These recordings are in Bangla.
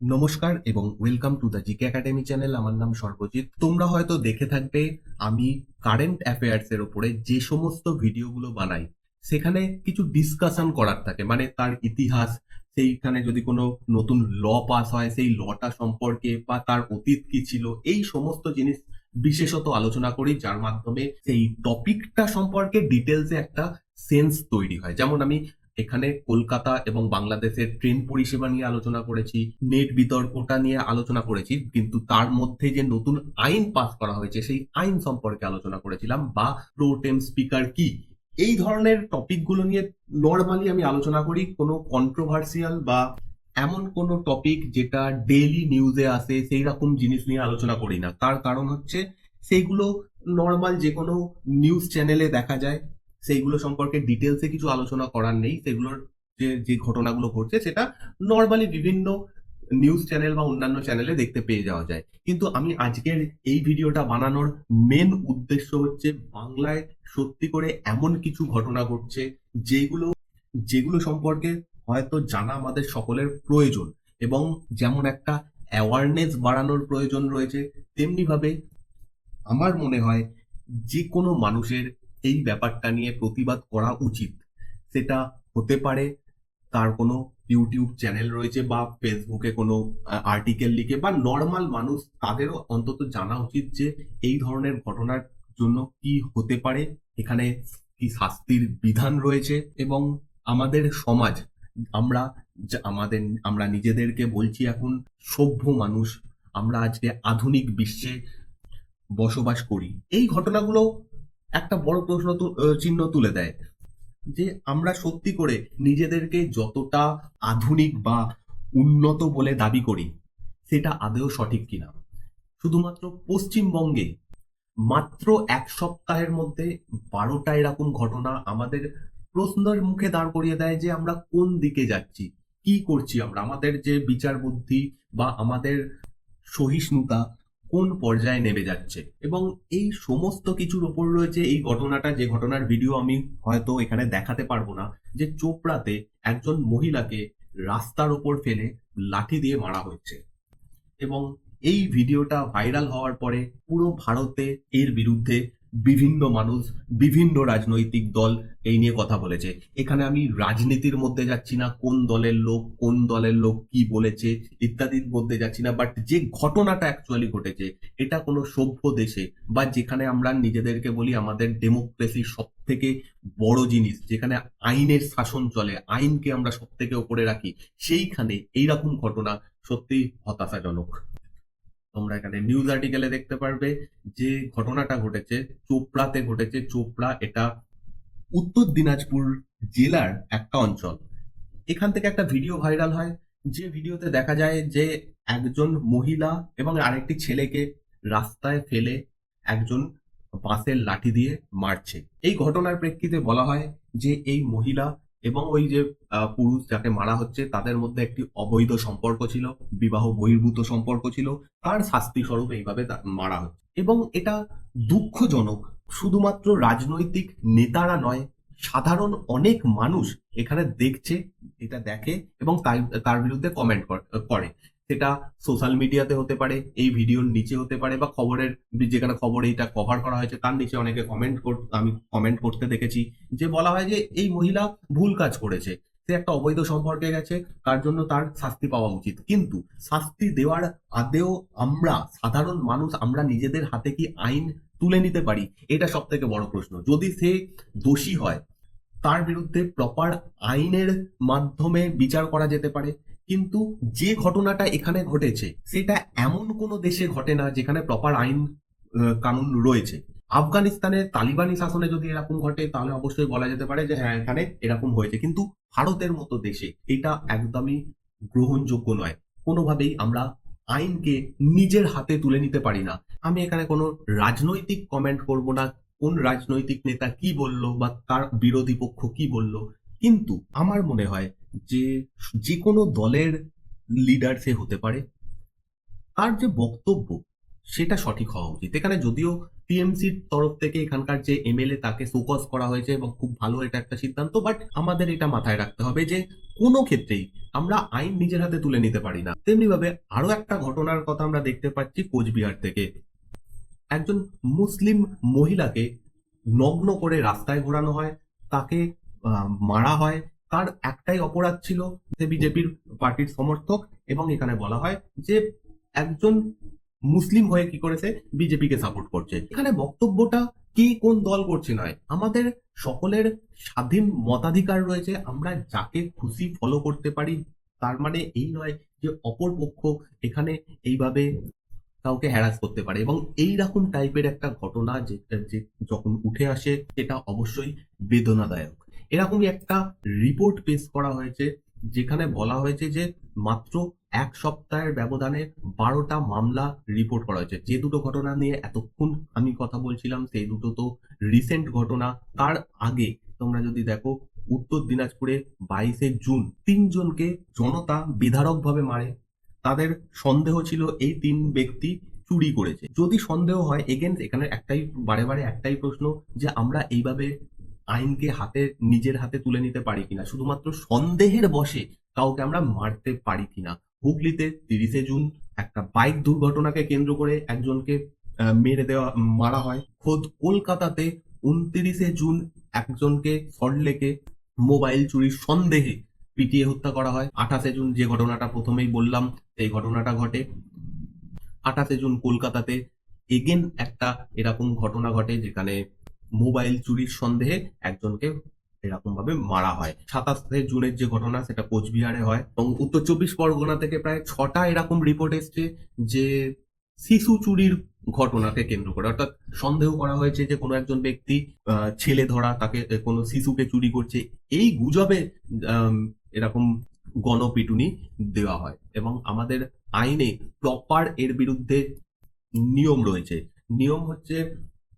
নমস্কার এবং welcome to the GK academy channel আমার নাম সর্বজিৎ। তোমরা হয়তো দেখে থাকবে, আমি কারেন্ট অ্যাফেয়ার্স এর উপরে যে সমস্ত ভিডিওগুলো বানাই, সেখানে কিছু ডিসকাশন করার থাকে। মানে তার ইতিহাস, সেইখানে যদি কোনো নতুন ল পাস হয়, সেই লটা সম্পর্কে বা তার অতীত কি ছিল, এই সমস্ত জিনিস বিশেষত আলোচনা করি, যার মাধ্যমে সেই টপিকটা সম্পর্কে ডিটেলসে একটা সেন্স তৈরি হয়। যেমন আমি এখানে কলকাতা এবং বাংলাদেশের ট্রেন পরিষেবা নিয়ে আলোচনা করেছি, নেট বিতর্কটা নিয়ে আলোচনা করেছি, কিন্তু তার মধ্যে যে নতুন আইন পাস করা হয়েছে, সেই আইন সম্পর্কে আলোচনা করেছিলাম বা প্রোটেম স্পিকার কি? এই ধরনের টপিকগুলো নিয়ে নর্মালি আমি আলোচনা করি, কোনো কন্ট্রোভার্সিয়াল বা এমন কোনো টপিক যেটা ডেইলি নিউজে আসে, সেই রকম জিনিস নিয়ে আলোচনা করি না। তার কারণ হচ্ছে, সেইগুলো নর্মাল যে কোনো নিউজ চ্যানেলে দেখা যায়। সেইগুলো সম্পর্কে ডিটেলসে কিছু আলোচনা করার নেই। সেগুলোর যে যে ঘটনাগুলো ঘটছে, সেটা নর্মালি বিভিন্ন নিউজ চ্যানেল বা অন্যান্য চ্যানেলে দেখতে পেয়ে যাওয়া যায়। কিন্তু আমি আজকের এই ভিডিওটা বানানোর মেন উদ্দেশ্য হচ্ছে বাংলায় সত্যি করে এমন কিছু ঘটনা ঘটছে, যেগুলো যেগুলো সম্পর্কে হয়তো জানা আমাদের সকলের প্রয়োজন এবং যেমন একটা অ্যাওয়ারনেস বাড়ানোর প্রয়োজন রয়েছে তেমনি ভাবে আমার মনে হয় যে কোনো মানুষের এই ব্যাপারটা নিয়ে প্রতিবাদ করা উচিত। সেটা হতে পারে তার কোনো ইউটিউব চ্যানেল রয়েছে বা ফেসবুকে কোনো আর্টিকেল লিখে বা নর্মাল মানুষ তাদেরও অন্তত জানা উচিত যে এই ধরনের ঘটনার জন্য কি হতে পারে, এখানে কি শাস্তির বিধান রয়েছে এবং আমাদের সমাজ, আমরা আমাদের, আমরা নিজেদেরকে বলছি এখন সভ্য মানুষ, আমরা আজকে আধুনিক বিশ্বে বসবাস করি। এই ঘটনাগুলো একটা বড় প্রশ্ন চিহ্ন তুলে দেয় যে আমরা সত্যি করে নিজেদেরকে যতটা আধুনিক বা উন্নত বলে দাবি করি, সেটা আদৌ সঠিক কিনা? শুধুমাত্র পশ্চিমবঙ্গে মাত্র এক সপ্তাহের মধ্যে বারোটা এরকম ঘটনা আমাদের প্রশ্নের মুখে দাঁড় করিয়ে দেয় যে আমরা কোন দিকে যাচ্ছি, কি করছি আমরা? আমাদের যে বিচার বুদ্ধি বা আমাদের সহিষ্ণুতা কোন পর্যায়ে নেমে যাচ্ছে? এবং এই সমস্ত কিছুর ওপর রয়েছে এই ঘটনাটা, যে ঘটনার ভিডিও আমি হয়তো এখানে দেখাতে পারব না, যে চোপড়াতে একজন মহিলাকে রাস্তার ওপর ফেলে লাঠি দিয়ে মারা হচ্ছে এবং এই ভিডিওটা ভাইরাল হওয়ার পরে পুরো ভারতে এর বিরুদ্ধে বিভিন্ন মানুষ, বিভিন্ন রাজনৈতিক দল এই নিয়ে কথা বলেছে। এখানে আমি রাজনীতির মধ্যে যাচ্ছি না, কোন দলের লোক, কোন দলের লোক কি বলেছে ইত্যাদির মধ্যে যাচ্ছি না। বাট যে ঘটনাটা অ্যাকচুয়ালি ঘটেছে, এটা কোনো সভ্য দেশে বা যেখানে আমরা নিজেদেরকে বলি আমাদের ডেমোক্রেসির সব থেকে বড় জিনিস, যেখানে আইনের শাসন চলে, আইনকে আমরা সব থেকে ওপরে রাখি, সেইখানে এইরকম ঘটনা সত্যি হতাশাজনক। তোমরা এখানে নিউজ আর্টিকেলে দেখতে পারবে যে ঘটনাটা ঘটেছে, চোপড়াতে ঘটেছে। চোপড়া এটা উত্তর দিনাজপুর জেলার একটা অঞ্চল। এখান থেকে একটা ভিডিও ভাইরাল হয়। যে ভিডিওতে দেখা যায় যে একজন মহিলা এবং আরেকটি ছেলেকে রাস্তায় ফেলে একজন বাঁশের লাঠি দিয়ে মারছে। এই ঘটনার প্রেক্ষিতে বলা হয় যে এই মহিলা এবং ওই যে পুরুষ যাকে মারা হচ্ছে, তাদের মধ্যে একটি অবৈধ সম্পর্ক ছিল, বিবাহ বহির্ভূত সম্পর্ক ছিল, তার শাস্তি স্বরূপ এইভাবে মারা হচ্ছে। এবং এটা দুঃখজনক, শুধুমাত্র রাজনৈতিক নেতারা নয়, সাধারণ অনেক মানুষ এখানে দেখছে, এটা দেখে এবং তার বিরুদ্ধে কমেন্ট করে। সেটা সোশ্যাল মিডিয়াতে হতে পারে, এই ভিডিওর নিচে হতে পারে বা খবরের, যেখানে খবর এইটা কভার করা হয়েছে, তার নিচে অনেকে কমেন্ট আমি কমেন্ট করতে দেখেছি, যে বলা হয় যে এই মহিলা ভুল কাজ করেছে। সে একটা অবৈধ সম্পর্কে গেছে, তার জন্য তার শাস্তি পাওয়া উচিত। কিন্তু শাস্তি দেওয়ার আদেও আমরা, সাধারণ মানুষ, আমরা নিজেদের হাতে কি আইন তুলে নিতে পারি? এটা সব থেকে বড় প্রশ্ন। যদি সে দোষী হয়, তার বিরুদ্ধে প্রপার আইনের মাধ্যমে বিচার করা যেতে পারে কিন্তু যে ঘটনাটা এখানে ঘটেছে, সেটা এমন কোনো দেশে ঘটে না যেখানে প্রপার আইন কানুন রয়েছে। আফগানিস্তানের তালিবানি শাসনে যদি এরকম ঘটে, তাহলে অবশ্যই বলা যেতে পারে যে হ্যাঁ এখানে এরকম হয়েছে। কিন্তু ভারতের মতো দেশে এটা একদমই গ্রহণযোগ্য নয়। কোনোভাবেই আমরা আইনকে নিজের হাতে তুলে নিতে পারি না। আমি এখানে কোনো রাজনৈতিক কমেন্ট করব না, কোন রাজনৈতিক নেতা কি বলল বা তার বিরোধী পক্ষ কি বলল। কিন্তু আমার মনে হয় যে যে কোনো দলের লিডার সে হতে পারে, তার যে বক্তব্য সেটা সঠিক হওয়া উচিত। এখানে যদিও টিএমসির তরফ থেকে এখানকার যে এমএলএ তাকে সোকস করা হয়েছে এবং খুব ভালো এটা একটা সিদ্ধান্ত বাট আমাদের এটা মাথায় রাখতে হবে যে কোনো ক্ষেত্রেই আমরা আইন নিজের হাতে তুলে নিতে পারি না। তেমনি ভাবে আরও একটা ঘটনার কথা আমরা দেখতে পাচ্ছি কোচবিহার থেকে। একজন মুসলিম মহিলাকে নগ্ন করে রাস্তায় ঘোরানো হয়, তাকে মারা হয় তার একটাই অপরাধ ছিল সে বিজেপির পার্টির সমর্থক এবং এখানে বলা হয় যে একজন মুসলিম হয়ে কি করেছে, বিজেপিকে সাপোর্ট করছে। এখানে বক্তব্যটা কি কোন দল করছে নয়। আমাদের সকলের স্বাধীন মতাধিকার রয়েছে, আমরা যাকে খুশি ফলো করতে পারি, তার মানে এই নয় যে অপর পক্ষ এখানে এইভাবে কাউকে হ্যারাস করতে পারে। এবং এই রকম টাইপের একটা ঘটনা যে যে যখন উঠে আসে এটা অবশ্যই বেদনাদায়ক। এরকমই একটা রিপোর্ট পেশ করা হয়েছে, যেখানে বলা হয়েছে যে মাত্র এক সপ্তাহের ব্যবধানে বারোটা মামলা রিপোর্ট করা হয়েছে। যে দুটো ঘটনা নিয়ে এতক্ষণ আমি কথা বলছিলাম, সেই দুটো তো রিসেন্ট ঘটনা। তার আগে তোমরা যদি দেখো, উত্তর দিনাজপুরে বাইশে জুন তিনজনকে জনতা বেধারকভাবে মারে। তাদের সন্দেহ ছিল এই তিন ব্যক্তি চুরি করেছে। যদি সন্দেহ হয় এগেন এখানে একটাই, বারে বারে একটাই প্রশ্ন যে আমরা এইভাবে আইনকে হাতে, নিজের হাতে তুলে নিতে পারি কিনা, শুধুমাত্র সন্দেহের বশে কাউকে আমরা মারতে পারি কিনা। হুগলিতে তিরিশে জুন একটা বাইক দুর্ঘটনাকে কেন্দ্র করে একজনকে মেরে দেওয়া, মারা হয়। খোদ কলকাতাতে উনত্রিশে জুন একজনকে সল্টলেকে মোবাইল চুরির সন্দেহে পিটিয়ে হত্যা করা হয়। আঠাশে জুন যে ঘটনাটা প্রথমেই বললাম এই ঘটনাটা ঘটে। আঠাশে জুন কলকাতাতে এগেন একটা এরকম ঘটনা ঘটে যেখানে মোবাইল চুরির সন্দেহে একজনকে এরকম ভাবে মারা হয়। সাতাশে জুনের যে ঘটনা, সেটা কোচবিহারে হয় এবং উত্তর চব্বিশ পরগনা থেকে প্রায় ছটা এরকম রিপোর্ট এসছে যে শিশু চুরির ঘটনাকে কেন্দ্র করে। অর্থাৎ সন্দেহ করা হয়েছে যে কোনো একজন ব্যক্তি ছেলে ধরা, তাকে কোনো শিশুকে চুরি করছে, এই গুজবে এরকম গণপিটুনি দেওয়া হয় এবং আমাদের আইনে প্রপার এর বিরুদ্ধে নিয়ম রয়েছে। নিয়ম হচ্ছে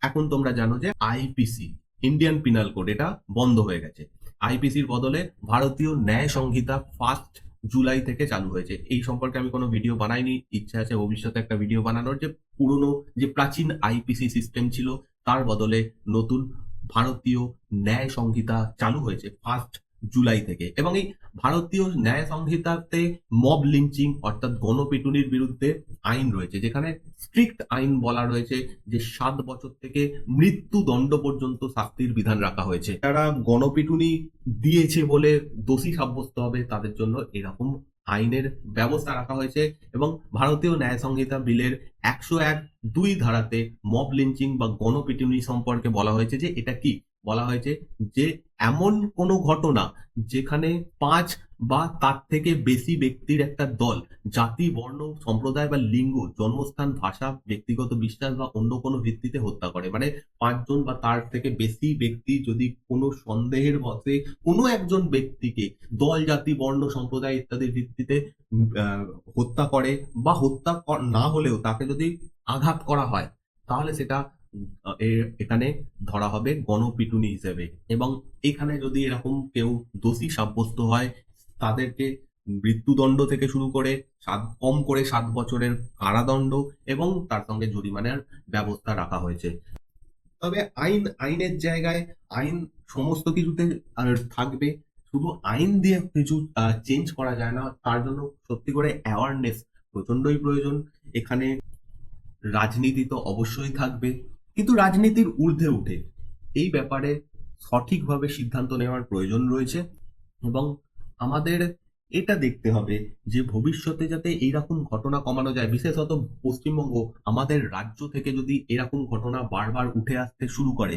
এখন তোমরা জানো যে আইপিসি ইন্ডিয়ান পিনাল কোড এটা বন্ধ হয়ে গেছে। আইপিসির বদলে ভারতীয় ন্যায় সংহিতা ফার্স্ট জুলাই থেকে চালু হয়েছে। এই সম্পর্কে আমি কোনো ভিডিও বানাইনি। ইচ্ছে আছে ভবিষ্যতে একটা ভিডিও বানানোর যে পুরনো, যে প্রাচীন আইপিসি সিস্টেম ছিল, তার বদলে নতুন ভারতীয় ন্যায় সংহিতা চালু হয়েছে। ফার্স্ট জুলাই থেকে। এবং এই ভারতীয় ন্যায় সংহিতাতে মব লিঞ্চিং অর্থাৎ গণপিটুনির বিরুদ্ধে আইন রয়েছে, যেখানে স্ট্রিক্ট আইন বলা রয়েছে যে সাত বছর থেকে মৃত্যুদণ্ড পর্যন্ত শাস্তির বিধান রাখা হয়েছে। যারা গণপিটুনি দিয়েছে বলে দোষী সাব্যস্ত হবে, তাদের জন্য এরকম আইনের ব্যবস্থা রাখা হয়েছে এবং ভারতীয় ন্যায় সংহিতা বিলের একশো এক দুই ধারাতে মব লিঞ্চিং বা গণপিটুনি সম্পর্কে বলা হয়েছে যে এটা কি? বলা হয়েছে যে এমন কোনো ঘটনা যেখানে পাঁচ বা তার থেকে বেশি ব্যক্তির একটা দল, জাতি, বর্ণ, সম্প্রদায় বা লিঙ্গ, জন্মস্থান, ভাষা, ব্যক্তিগত বিশ্বাস বা অন্য কোনো ভিত্তিতে হত্যা করে। মানে পাঁচজন বা তার থেকে বেশি ব্যক্তি যদি কোনো সন্দেহের বসে কোনো একজন ব্যক্তিকে দল, জাতি, বর্ণ, সম্প্রদায় ইত্যাদির ভিত্তিতে হত্যা করে বা হত্যা না হলেও তাকে যদি আঘাত করা হয়, তাহলে সেটা এখানে ধরা হবে গণপিটুনি হিসেবে। এবং এখানে যদি এরকম কেউ দোষী সাব্যস্ত হয়, তাদেরকে মৃত্যুদণ্ড থেকে শুরু করে সাত, কম করে সাত বছরের কারাদণ্ড এবং তার সঙ্গে জরিমানার ব্যবস্থা রাখা হয়েছে। তবে আইন, আইনের জায়গায় আইন সমস্ত কিছুতে থাকবে। শুধু আইন দিয়ে কিছু চেঞ্জ করা যায় না, তার জন্য সত্যি করে অ্যাওয়ারনেস প্রচন্ডই প্রয়োজন। এখানে রাজনীতি তো অবশ্যই থাকবে। কিন্তু রাজনীতির ঊর্ধ্বে উঠে। এই ব্যাপারে সঠিকভাবে সিদ্ধান্ত নেওয়ার প্রয়োজন রয়েছে এবং আমাদের এটা দেখতে হবে যে ভবিষ্যতে যাতে এইরকম ঘটনা কমানো যায়, বিশেষত পশ্চিমবঙ্গ আমাদের রাজ্য থেকে যদি এরকম ঘটনা বারবার উঠে আসতে শুরু করে,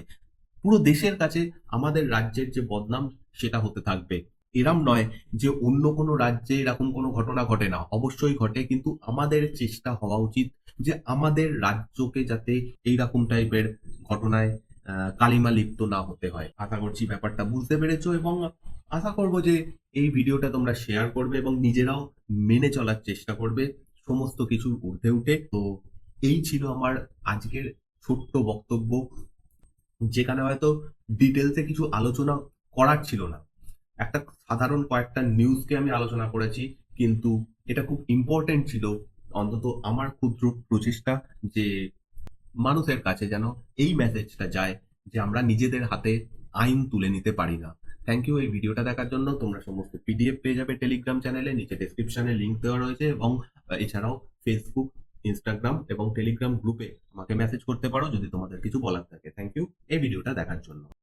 পুরো দেশের কাছে আমাদের রাজ্যের যে বদনাম সেটা হতে থাকবে। এরম নয় যে অন্য কোনো রাজ্যে এরকম কোনো ঘটনা ঘটে না। অবশ্যই ঘটে, কিন্তু আমাদের চেষ্টা হওয়া উচিত যে আমাদের রাজ্যকে যাতে এইরকম টাইপের ঘটনায় কালিমা লিপ্ত না হতে হয়। আশা করছি ব্যাপারটা বুঝতে পেরেছ এবং আশা করব যে এই ভিডিওটা তোমরা শেয়ার করবে এবং নিজেরাও মেনে চলার চেষ্টা করবে, সমস্ত কিছু ঊর্ধ্বে উঠে। তো এই ছিল আমার আজকের ছোট্ট বক্তব্য, যেখানে হয়তো ডিটেলসে কিছু আলোচনা করার ছিল না। একটা সাধারণ কয়েকটা নিউজকে আমি আলোচনা করেছি, কিন্তু এটা খুব ইম্পর্টেন্ট ছিল অন্তত আমার ক্ষুদ্র প্রচেষ্টা যে মানুষের কাছে যেন এই মেসেজটা যায় যে আমরা নিজেদের হাতে আইন তুলে নিতে পারি না। থ্যাংক ইউ এই ভিডিওটা দেখার জন্য। তোমরা সমস্ত পিডিএফ পেয়ে যাবে টেলিগ্রাম চ্যানেলে নিচে ডেসক্রিপশনে লিঙ্ক দেওয়া রয়েছে এবং এছাড়াও ফেসবুক ইনস্টাগ্রাম এবং টেলিগ্রাম গ্রুপে আমাকে মেসেজ করতে পারো যদি তোমাদের কিছু বলার থাকে। থ্যাংক ইউ এই ভিডিওটা দেখার জন্য।